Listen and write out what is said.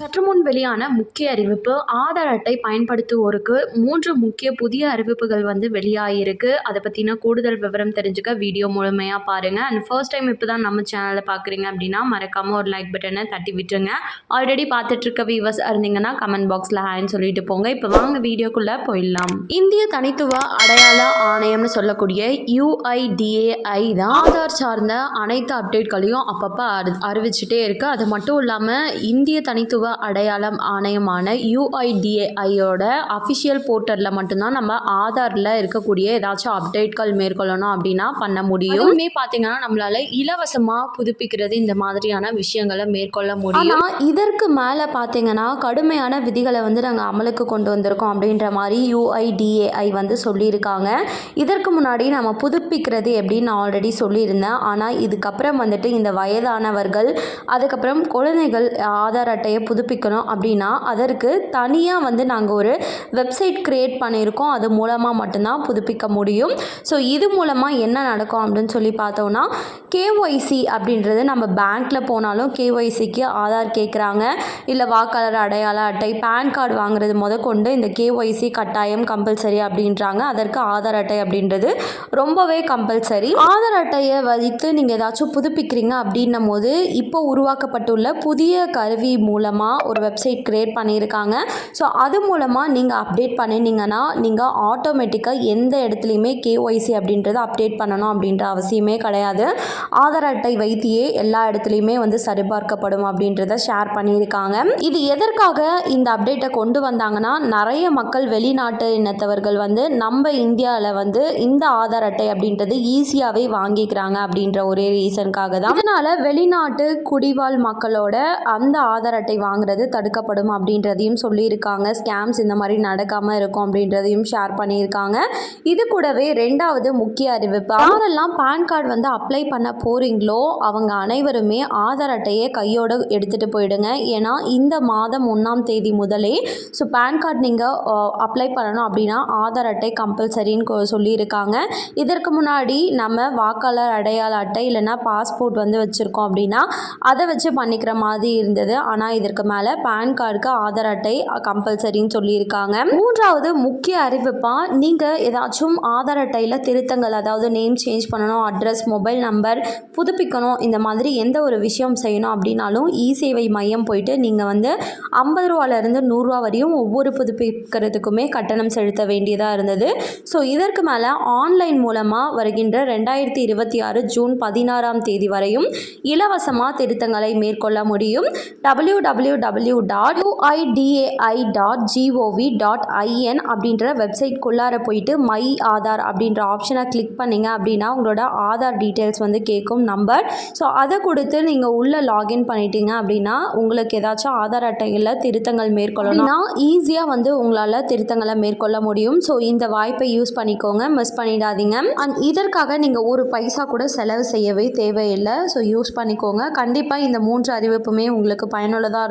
சற்று முன் வெளியான முக்கிய அறிவிப்பு ஆதார் அட்டை பயன்படுத்துவோருக்கு மூன்று முக்கிய புதிய அறிவிப்புகள் வந்து வெளியாகிருக்கு அதை பற்றின கூடுதல் விவரம் தெரிஞ்சுக்க வீடியோ முழுமையாக பாருங்கள் அண்ட் ஃபர்ஸ்ட் டைம் இப்போ தான் நம்ம சேனலை பார்க்குறீங்க அப்படின்னா மறக்காமல் ஒரு லைக் பட்டனை தட்டி விட்டுருங்க. ஆல்ரெடி பார்த்துட்ருக்க வியூவர்ஸ் இருந்தீங்கன்னா கமெண்ட் பாக்ஸில் ஹேன்னு சொல்லிட்டு போங்க. இப்போ வாங்க வீடியோக்குள்ளே போயிடலாம். இந்திய தனித்துவ அடையாள ஆணையம்னு சொல்லக்கூடிய யூஐடிஏஐ தான் ஆதார் சார்ந்த அனைத்து அப்டேட்களையும் அப்பப்போ அறி அறிவிச்சிட்டே இருக்குது அது மட்டும் இல்லாமல் இந்திய தனித்துவ அடையாளம் ஆணையமான யூஐடிஏஐயோட அஃபிஷியல் போர்ட்டலில் மட்டும்தான் நம்ம ஆதாரில் இருக்கக்கூடிய ஏதாச்சும் அப்டேட்கள் மேற்கொள்ளணும் அப்படின்னா பண்ண முடியும். அதுவுமே பார்த்தீங்கன்னா நம்மளால இலவசமாக புதுப்பிக்கிறது இந்த மாதிரியான விஷயங்களை மேற்கொள்ள முடியும். ஆனால் இதற்கு மேலே பார்த்தீங்கன்னா கடுமையான விதிகளை வந்து நாங்கள் அமலுக்கு கொண்டு வந்திருக்கோம் அப்படின்ற மாதிரி யூஐடிஏஐ வந்து சொல்லியிருக்காங்க. இதற்கு முன்னாடி நம்ம புதுப்பிக்கிறது எப்படின்னு நான் ஆல்ரெடி சொல்லியிருந்தேன். ஆனால் இதுக்கப்புறம் வந்துட்டு இந்த வயதானவர்கள் அதுக்கப்புறம் குழந்தைகள் ஆதார் அட்டையை புதுப்பிக்கணும் அப்படின்னா அதற்கு தனியாக வந்து நாங்கள் ஒரு வெப்சைட் க்ரியேட் பண்ணியிருக்கோம். அது மூலமாக மட்டும்தான் புதுப்பிக்க முடியும். ஸோ இது மூலமாக என்ன நடக்கும் அப்படின்னு சொல்லி பார்த்தோன்னா கேஒய்சி அப்படின்றது நம்ம பேங்க்கில் போனாலும் கேஒய்சிக்கு ஆதார் கேட்குறாங்க இல்லை வாக்காளர் அடையாள அட்டை பேன் கார்டு வாங்குறது முதற்கொண்டு இந்த கேஒய்சி கட்டாயம் கம்பல்சரி அப்படின்றாங்க. அதற்கு ஆதார் அட்டை அப்படின்றது ரொம்பவே கம்பல்சரி ஆதார் அட்டையை வைத்து நீங்கள் ஏதாச்சும் புதுப்பிக்கிறீங்க அப்படின்னும் போது இப்போ உருவாக்கப்பட்டுள்ள புதிய கருவி மூலமாக ஒரு வெப்சைட் க்ரியேட் பண்ணியிருக்காங்க. ஸோ அது மூலமாக நீங்கள் அப்டேட் பண்ணினீங்கன்னா நீங்கள் ஆட்டோமேட்டிக்காக எந்த இடத்துலையுமே கேஒய்சி அப்படின்றத அப்டேட் பண்ணணும் அப்படின்ற அவசியமே கிடையாது. ஆதார் அட்டை வைத்தியே எல்லா இடத்துலையுமே வந்து சரிபார்க்கப்படும் அப்படின்றத ஷேர் பண்ணியிருக்காங்க. இது எதற்காக இந்த அப்டேட்டை கொண்டு வந்தாங்கன்னா நிறைய மக்கள் வெளிநாட்டு இனத்தவர்கள் வந்து நம்ம இந்தியாவில் வந்து இந்த ஆதார் அட்டை அப்படின்றது ஈஸியாகவே வாங்கிக்கிறாங்க அப்படின்ற ஒரே ரீசனுக்காக தான். இதனால் வெளிநாட்டு குடிவாழ் மக்களோட அந்த ஆதார் அட்டை வாங்குறது தடுக்கப்படும் அப்படின்றதையும் சொல்லியிருக்காங்க. ஸ்கேம்ஸ் இந்த மாதிரி நடக்காமல் இருக்கும் அப்படின்றதையும் ஷேர் பண்ணியிருக்காங்க. இது கூடவே ரெண்டாவது முக்கிய அறிவிப்பு. யாரெல்லாம் பேன் கார்டு வந்து அப்ளை பண்ண போகிறீங்களோ அவங்க அனைவருமே ஆதார் அட்டையை கையோடு எடுத்துகிட்டு போயிடுங்க. ஏன்னா இந்த மாதம் ஒன்றாம் தேதி முதலே ஸோ பேன் கார்டு நீங்கள் அப்ளை பண்ணணும் அப்படின்னா ஆதார் அட்டை கம்பல்சரின்னு கொ- சொல்லியிருக்காங்க. இதற்கு முன்னாடி நம்ம வாக்காளர் அடையாள அட்டை இல்லைன்னா பாஸ்போர்ட் வந்து வச்சுருக்கோம் அப்படின்னா அதை வச்சு பண்ணிக்கிற மாதிரி இருந்தது. ஆனால் இதற்கு மேலே பேன் கார்டுக்கு ஆதார் அட்டை கம்பல்சரின்னு சொல்லியிருக்காங்க. மூன்றாவது முக்கிய அறிவிப்பாக நீங்கள் ஏதாச்சும் ஆதார் அட்டையில் திருத்தங்கள் அதாவது நேம் சேஞ்ச் பண்ணணும் அட்ரஸ் மொபைல் நம்பர் புதுப்பிக்கணும் இந்த மாதிரி எந்த ஒரு விஷயம் செய்யணும் அப்படின்னாலும் இ சேவை மையம் போயிட்டு நீங்கள் வந்து ஐம்பது ரூபாலேருந்து நூறுரூவா வரையும் ஒவ்வொரு புதுப்பிக்கிறதுக்குமே கட்டணம் செலுத்த வேண்டியதாக இருந்தது. ஸோ இதற்கு மேலே ஆன்லைன் மூலமாக வருகின்ற ரெண்டாயிரத்தி இருபத்தி ஆறு ஜூன் பதினாறாம் தேதி வரையும் இலவசமாக திருத்தங்களை மேற்கொள்ள முடியும். W W W dot UIDAI dot GOV dot IN அப்படின்ற வெப்சைட்குள்ளார போயிட்டு மை ஆதார் அப்படின்ற ஆப்ஷனை கிளிக் பண்ணீங்க அப்படின்னா உங்களோட ஆதார் டீட்டெயில்ஸ் வந்து கேட்கும் நம்பர் ஸோ அதை கொடுத்து நீங்கள் உள்ளே லாகின் பண்ணிட்டீங்க அப்படின்னா உங்களுக்கு ஏதாச்சும் ஆதார் அட்டைகளில் திருத்தங்கள் மேற்கொள்ளணும்னா ஈஸியாக வந்து உங்களால் திருத்தங்களை மேற்கொள்ள முடியும். ஸோ இந்த வாய்ப்பை யூஸ் பண்ணிக்கோங்க மிஸ் பண்ணிடாதீங்க. அண்ட் இதற்காக நீங்கள் ஒரு பைசா கூட செலவு செய்யவே தேவையில்லை. ஸோ யூஸ் பண்ணிக்கோங்க. கண்டிப்பாக இந்த மூன்று அறிவிப்புமே உங்களுக்கு பயனுள்ளதாக